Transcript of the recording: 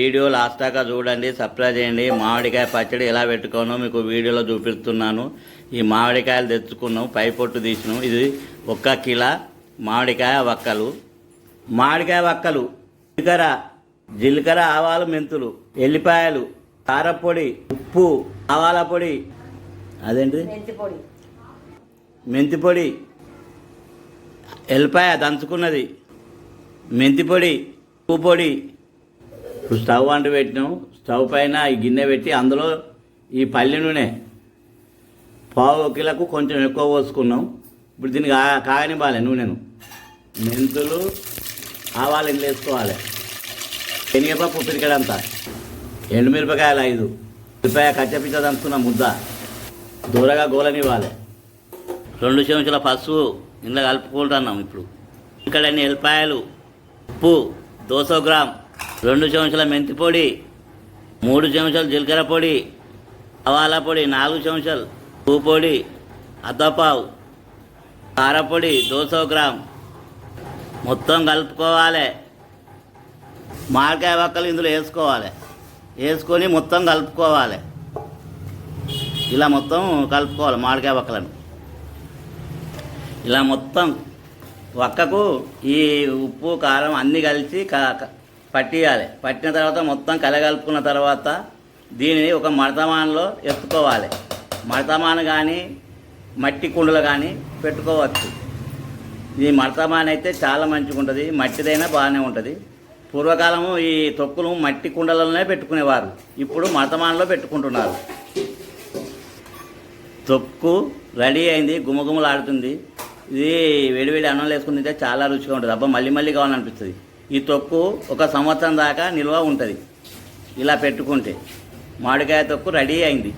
Video last దాకా చూడండి subscribe చేయండి. మామిడికాయ పచ్చడి ఎలా పెట్టుకోనో మీకు వీడియోలో చూపిస్తున్నాను. ఈ మామిడికాయలు తెచ్చుకున్నాం పై పొట్టు తీసినాం. ఇది ఒక్క కిలో మామిడికాయ వక్కలు. మామిడికాయ వక్కలు జీలకర్ర జీలకర్ర ఆవాలు మెంతులు ఎల్లిపాయలు కారపొడి ఉప్పు ఆవాల పొడి. అదేంటి మెంతి పొడి మెంతి పొడి ఎల్లిపాయ దంచుకున్నది. మెంతి పొడి ఉప్పు పొడి. ఇప్పుడు స్టవ్ అంటు పెట్టినాం. స్టవ్ పైన ఈ గిన్నె పెట్టి అందులో ఈ పల్లె నూనె. పావు కిలకు కొంచెం ఎక్కువ పోసుకున్నాం. ఇప్పుడు దీనికి కా- కాగనివ్వాలి నూనెను. మెంతులు ఆవాలు ఇందులో వేసుకోవాలి. శనగపప్పు పిరికడంతా ఎండుమిరపకాయలు ఐదు. ఉల్లిపాయ కచ్చపిచ్చ దంచుకున్న ముద్ద. దూరగా గోలనివ్వాలి. రెండు చెంచుల పసుపు ఇందులో కలుపుకుంటున్నాం ఇప్పుడు. ఇక్కడ ఎన్ని ఎల్లిపాయలు ఉప్పు దోశ గ్రామ్. రెండు చెంచాల మెంతి పొడి మూడు చెంచాలు జీలకర్ర పొడి ఆవాల పొడి నాలుగు చెంచాలు పువ్వు పొడి అద్దపావు కారపొడి దోసో గ్రామ్. మొత్తం కలుపుకోవాలి. మామిడికాయ వక్కలు ఇందులో వేసుకోవాలి. వేసుకొని మొత్తం కలుపుకోవాలి. ఇలా మొత్తం కలుపుకోవాలి మామిడికాయ వక్కలను ఇలా మొత్తం వక్కకు ఈ ఉప్పు కారం అన్నీ కలిసి పట్టియాలి. పట్టిన తర్వాత మొత్తం కలగలుపుకున్న తర్వాత దీనిని ఒక మడతమానలో ఎత్తుకోవాలి. మడతమాన కానీ మట్టి కుండలు కానీ పెట్టుకోవచ్చు. ఈ మడతమాన అయితే చాలా మంచిగా ఉంటుంది మట్టిదైనా బాగానే ఉంటుంది. పూర్వకాలము ఈ తొక్కులు మట్టి కుండలలోనే పెట్టుకునేవారు. ఇప్పుడు మడతమానలో పెట్టుకుంటున్నారు. తొక్కు రెడీ అయింది. గుమగుమలాడుతుంది. ఇది వేడివేడి అన్నం వేసుకుని తింటే చాలా రుచిగా ఉంటుంది. అబ్బా మళ్ళీ మళ్ళీ కావాలనిపిస్తుంది. ఈ తొక్కు ఒక సంవత్సరం దాకా నిల్వ ఉంటుంది. ఇలా పెట్టుకుంటే మామిడికాయ తొక్కు రెడీ అయింది.